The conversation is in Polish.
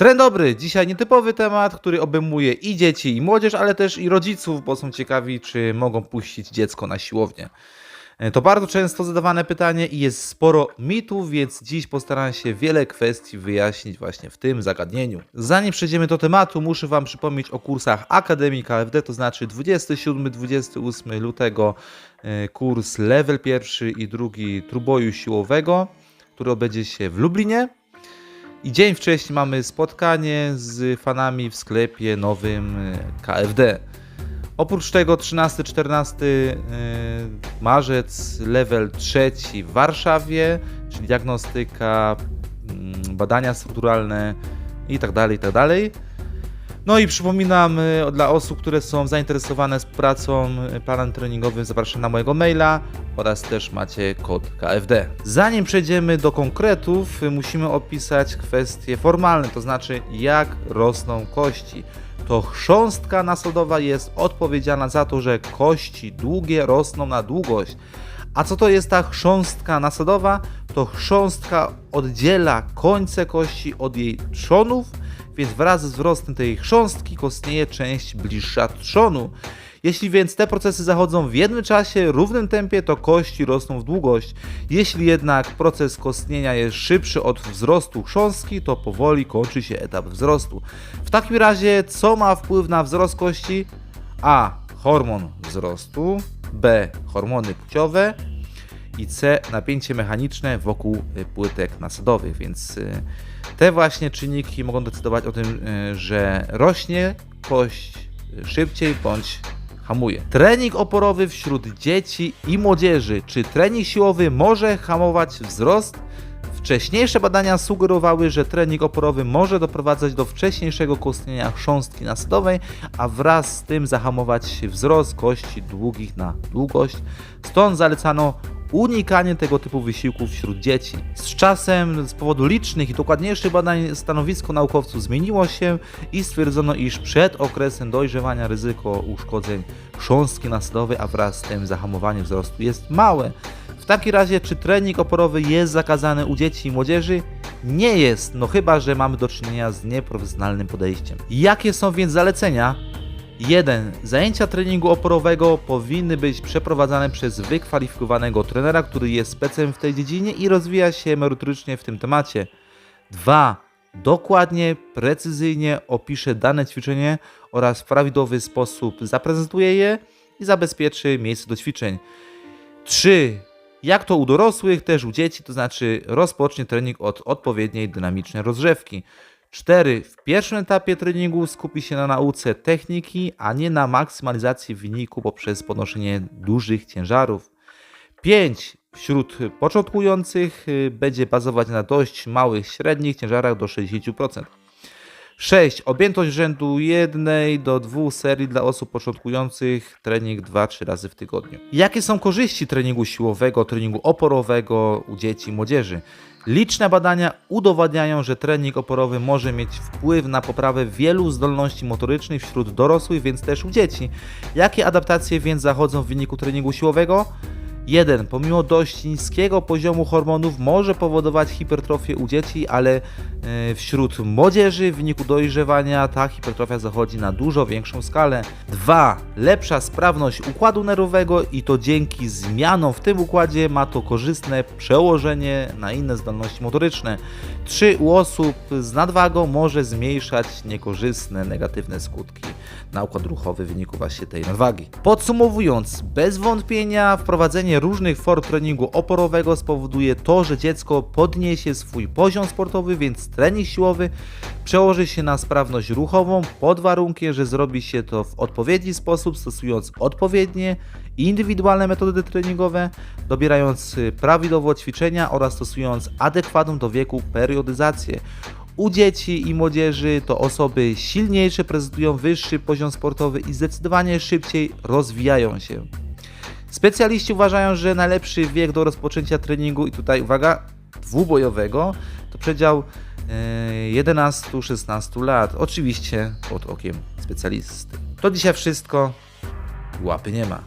Trend dobry, dzisiaj nietypowy temat, który obejmuje i dzieci, i młodzież, ale też i rodziców, bo są ciekawi, czy mogą puścić dziecko na siłownię. E, To bardzo często zadawane pytanie i jest sporo mitów, więc dziś postaram się wiele kwestii wyjaśnić właśnie w tym zagadnieniu. Zanim przejdziemy do tematu, muszę Wam przypomnieć o kursach Akademii KFD, to znaczy 27-28 lutego e, kurs level pierwszy i drugi trójboju siłowego, który odbędzie się w Lublinie. I dzień wcześniej mamy spotkanie z fanami w sklepie nowym e, KFD. Oprócz tego 13-14 e, marzec, level trzeci w Warszawie, czyli diagnostyka, mm, badania strukturalne i tak No i przypominam e, dla osób, które są zainteresowane współpracą, e, planem treningowym, zapraszam na mojego maila oraz też macie kod KFD. Zanim przejdziemy do konkretów, e, musimy opisać kwestie formalne, to znaczy jak rosną kości. To chrząstka nasodowa jest odpowiedzialna za to, że kości długie rosną na długość. A co to jest ta chrząstka nasadowa? To chrząstka oddziela końce kości od jej trzonów, więc wraz z wzrostem tej chrząstki kostnieje część bliższa trzonu. Jeśli więc te procesy zachodzą w jednym czasie, równym tempie, to kości rosną w długość. Jeśli jednak proces kostnienia jest szybszy od wzrostu chrząstki, to powoli kończy się etap wzrostu. W takim razie, co ma wpływ na wzrost kości? A. Hormon wzrostu. B. Hormony płciowe. I C. Napięcie mechaniczne wokół y, płytek nasadowych. Więc y, te właśnie czynniki mogą decydować o tym, y, że rośnie kość szybciej bądź hamuje. Trening oporowy wśród dzieci i młodzieży. Czy trening siłowy może hamować wzrost? Wcześniejsze badania sugerowały, że trening oporowy może doprowadzać do wcześniejszego kostnienia chrząstki nasadowej, a wraz z tym zahamować wzrost kości długich na długość. Stąd zalecano unikanie tego typu wysiłków wśród dzieci. Z czasem, z powodu licznych i dokładniejszych badań, stanowisko naukowców zmieniło się i stwierdzono, iż przed okresem dojrzewania ryzyko uszkodzeń chrząstki nasadowej, a wraz z tym zahamowanie wzrostu jest małe. W takim razie, czy trening oporowy jest zakazany u dzieci i młodzieży? Nie jest, no chyba, że mamy do czynienia z nieprofesjonalnym podejściem. Jakie są więc zalecenia? 1. Zajęcia treningu oporowego powinny być przeprowadzane przez wykwalifikowanego trenera, który jest specem w tej dziedzinie i rozwija się merytorycznie w tym temacie. 2. Dokładnie, precyzyjnie opisze dane ćwiczenie oraz w prawidłowy sposób zaprezentuje je i zabezpieczy miejsce do ćwiczeń. 3. Jak to u dorosłych, też u dzieci, to znaczy rozpocznie trening od odpowiedniej dynamicznej rozgrzewki. 4. W pierwszym etapie treningu skupi się na nauce techniki, a nie na maksymalizacji wyniku poprzez podnoszenie dużych ciężarów. 5. Wśród początkujących y, będzie bazować na dość małych, średnich ciężarach do 60%. 6. Objętość rzędu 1 do 2 serii dla osób początkujących, trening 2-3 razy w tygodniu. Jakie są korzyści treningu siłowego, treningu oporowego u dzieci i młodzieży? Liczne badania udowadniają, że trening oporowy może mieć wpływ na poprawę wielu zdolności motorycznych wśród dorosłych, więc też u dzieci. Jakie adaptacje więc zachodzą w wyniku treningu siłowego? 1. Pomimo dość niskiego poziomu hormonów może powodować hipertrofię u dzieci, ale e, wśród młodzieży w wyniku dojrzewania ta hipertrofia zachodzi na dużo większą skalę. 2. Lepsza sprawność układu nerwowego i to dzięki zmianom w tym układzie ma to korzystne przełożenie na inne zdolności motoryczne. 3. U osób z nadwagą może zmniejszać niekorzystne, negatywne skutki na układ ruchowy w wyniku właśnie tej nadwagi. Podsumowując, bez wątpienia wprowadzenie różnych form treningu oporowego spowoduje to, że dziecko podniesie swój poziom sportowy, więc trening siłowy przełoży się na sprawność ruchową pod warunkiem, że zrobi się to w odpowiedni sposób, stosując odpowiednie indywidualne metody treningowe, dobierając y, prawidłowo ćwiczenia oraz stosując adekwatną do wieku periodyzację. U dzieci i młodzieży to osoby silniejsze prezentują wyższy poziom sportowy i zdecydowanie szybciej rozwijają się. Specjaliści uważają, że najlepszy wiek do rozpoczęcia treningu, i tutaj uwaga, dwubojowego, to przedział e, 11-16 lat. Oczywiście pod okiem specjalisty. To dzisiaj wszystko. Łapy nie ma.